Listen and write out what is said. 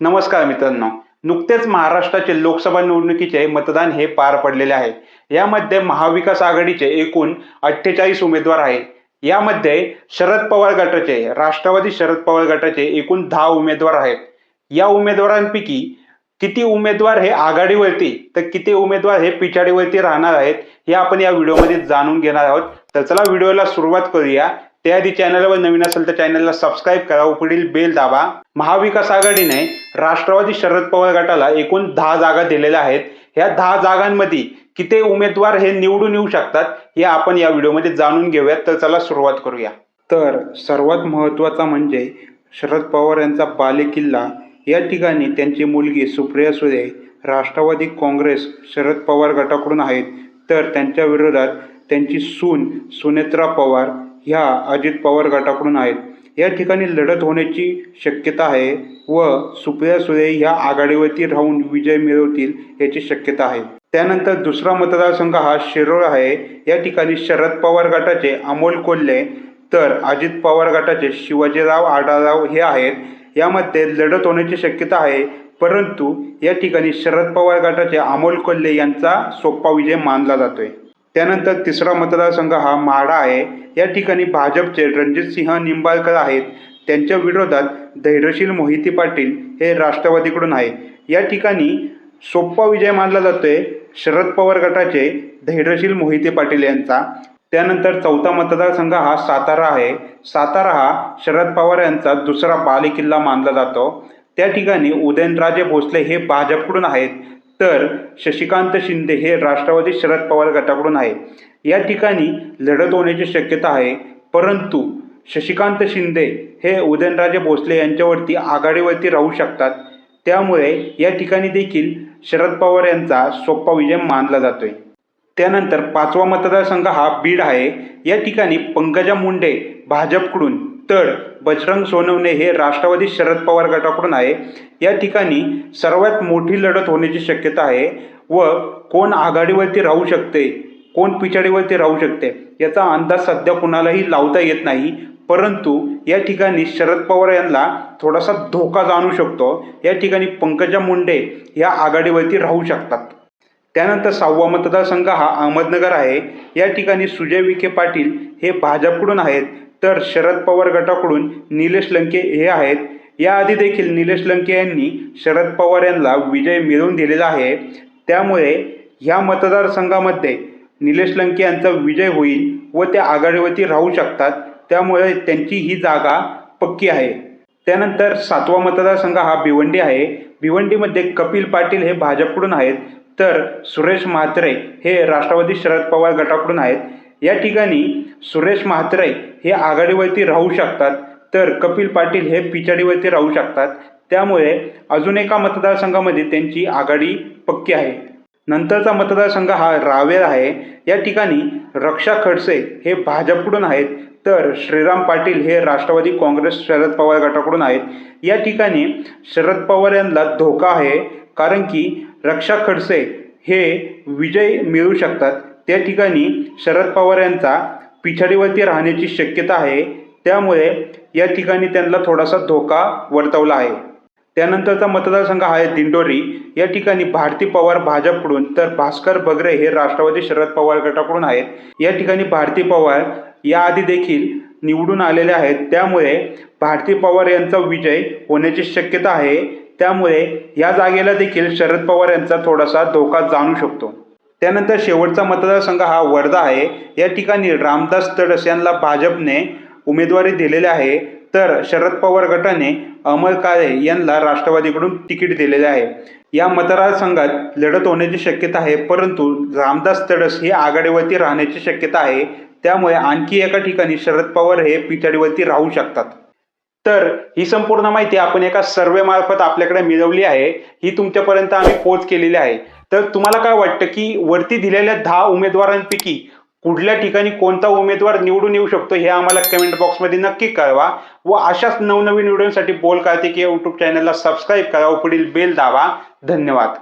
नमस्कार मित्रांनो. नुकतेच महाराष्ट्राचे लोकसभा निवडणुकीचे मतदान हे पार पडलेले आहे. यामध्ये महाविकास आघाडीचे एकूण अठ्ठेचाळीस उमेदवार आहे. यामध्ये शरद पवार गटाचे राष्ट्रवादी शरद पवार गटाचे एकूण दहा उमेदवार आहेत. या उमेदवारांपैकी किती उमेदवार हे आघाडीवरती तर किती उमेदवार हे पिछाडीवरती राहणार आहेत हे आपण या व्हिडिओमध्ये जाणून घेणार आहोत. तर चला व्हिडिओला सुरुवात करूया. त्याआधी चॅनलवर नवीन असेल तर चॅनलला सबस्क्राईब करा. व पुढील बेल दाबा. महाविकास आघाडीने राष्ट्रवादी शरद पवार गटाला एकूण दहा जागा दिलेल्या आहेत. ह्या दहा जागांमध्ये किती उमेदवार हे निवडून येऊ शकतात हे आपण या व्हिडिओमध्ये जाणून घेऊयात. तर चला सुरुवात करूया. तर सर्वात महत्त्वाचा म्हणजे शरद पवार यांचा बालेकिल्ला. या ठिकाणी त्यांची मुलगी सुप्रिया सुळे राष्ट्रवादी काँग्रेस शरद पवार गटाकडून आहेत. तर त्यांच्या विरोधात त्यांची सून सुनेत्रा पवार ह्या अजित पवार गटाकडून आहेत. या ठिकाणी लढत होण्याची शक्यता आहे व सुप्रिया सुळे ह्या आघाडीवरती राहून विजय मिळवतील याची शक्यता आहे. त्यानंतर दुसरा मतदारसंघ हा शिरोळ आहे. या ठिकाणी शरद पवार गटाचे अमोल कोल्हे तर अजित पवार गटाचे शिवाजीराव आढाराव हे आहेत. यामध्ये लढत होण्याची शक्यता आहे. परंतु या ठिकाणी शरद पवार गटाचे अमोल कोल्हे यांचा सोपा विजय मानला जातोय. त्यानंतर तिसरा मतदारसंघ हा माढा आहे. या ठिकाणी भाजपचे रणजितसिंह निंबाळकर आहेत. त्यांच्या विरोधात धैर्यशील मोहिते पाटील हे राष्ट्रवादीकडून आहे या ठिकाणी सोप्पा विजय मानला जातोय. शरद पवार गटाचे धैर्यशील मोहिते पाटील यांचा. त्यानंतर चौथा मतदारसंघ हा सातारा आहे. सातारा हा शरद पवार यांचा दुसरा बालेकिल्ला मानला जातो. त्या ठिकाणी उदयनराजे भोसले हे भाजपकडून आहेत. तर शशिकांत शिंदे हे राष्ट्रवादी शरद पवार गटाकडून आहे या ठिकाणी लढत होण्याची शक्यता आहे. परंतु शशिकांत शिंदे हे उदयनराजे भोसले यांच्यावरती आघाडीवरती राहू शकतात. त्यामुळे या ठिकाणी देखील शरद पवार यांचा सोपा विजय मानला जातोय. त्यानंतर पाचवा मतदारसंघ हा बीड आहे. या ठिकाणी पंकजा मुंडे भाजपकडून तर बजरंग सोनवणे हे राष्ट्रवादी शरद पवार गटाकडून आहे. या ठिकाणी सर्वात मोठी लढत होण्याची शक्यता आहे व कोण आघाडीवरती राहू शकते कोण पिछाडीवरती राहू शकते याचा अंदाज सध्या कुणालाही लावता येत नाही. परंतु या ठिकाणी शरद पवार यांना थोडासा धोका जाणू शकतो. या ठिकाणी पंकजा मुंडे या आघाडीवरती राहू शकतात. त्यानंतर सहावा मतदारसंघ हा अहमदनगर आहे. या ठिकाणी सुजय विखे पाटील हे भाजपकडून आहेत. तर शरद पवार गटाकडून निलेश लंके हे आहेत. याआधी देखील निलेश लंके यांनी शरद पवार यांना विजय मिळवून दिलेला आहे. त्यामुळे ह्या मतदारसंघामध्ये निलेश लंके यांचा विजय होईल व ते आघाडीवरती राहू शकतात. त्यामुळे त्यांची ही जागा पक्की आहे. त्यानंतर सातवा मतदारसंघ हा भिवंडी आहे. भिवंडीमध्ये कपिल पाटील हे भाजपकडून आहेत. तर सुरेश म्हात्रे हे राष्ट्रवादी शरद पवार गटाकडून आहेत. या ठिकाणी सुरेश म्हात्रे हे आघाडीवरती राहू शकतात तर कपिल पाटील हे पिछाडीवरती राहू शकतात. त्यामुळे अजून एका मतदारसंघामध्ये त्यांची आघाडी पक्की आहे. नंतरचा मतदारसंघ हा रावेर आहे. या ठिकाणी रक्षा खडसे हे भाजपकडून आहेत तर श्रीराम पाटील हे राष्ट्रवादी काँग्रेस शरद पवार गटाकडून आहेत. या ठिकाणी शरद पवार यांना धोका आहे कारण की रक्षा खडसे हे विजय मिळू शकतात. त्या ठिकाणी शरद पवार यांचा पिछाडीवरती राहण्याची शक्यता आहे. त्यामुळे या ठिकाणी त्यांना थोडासा धोका वर्तवला आहे. त्यानंतरचा मतदारसंघ आहे दिंडोरी. या ठिकाणी भारती पवार भाजपकडून तर भास्कर बगरे हे राष्ट्रवादी शरद पवार गटाकडून आहेत. या ठिकाणी भारती पवार याआधी देखील निवडून आलेले आहेत. त्यामुळे भारती पवार यांचा विजय होण्याची शक्यता आहे. त्यामुळे या जागेला देखील शरद पवार यांचा थोडासा धोका जाणू शकतो. त्यानंतर शेवटचा मतदारसंघ हा वर्धा आहे. या ठिकाणी रामदास तडस यांना भाजपने उमेदवारी दिलेली आहे. तर शरद पवार गटाने अमर काळे यांना राष्ट्रवादीकडून तिकीट दिलेले आहे. या मतदारसंघात लढत होण्याची शक्यता आहे परंतु रामदास तडस हे आघाडीवरती राहण्याची शक्यता आहे. त्यामुळे आणखी एका ठिकाणी शरद पवार हे पिछाडीवरती राहू शकतात. तर ही संपूर्ण माहिती आपण एका सर्वे मार्फत आपल्याकडे मिळवली आहे. ही तुमच्यापर्यंत आम्ही पोच केलेली आहे. तर तुम्हाला काय वाटतं की वरती दिलेल्या दहा उमेदवारांपैकी कुठल्या ठिकाणी कोणता उमेदवार निवडून येऊ शकतो हे आम्हाला कमेंट बॉक्समध्ये नक्की कळवा व अशाच नवनवीन व्हिडिओसाठी बोल कार्तिक की यूट्यूब चॅनलला सबस्क्राईब करा व पुढील बेल दाबा. धन्यवाद.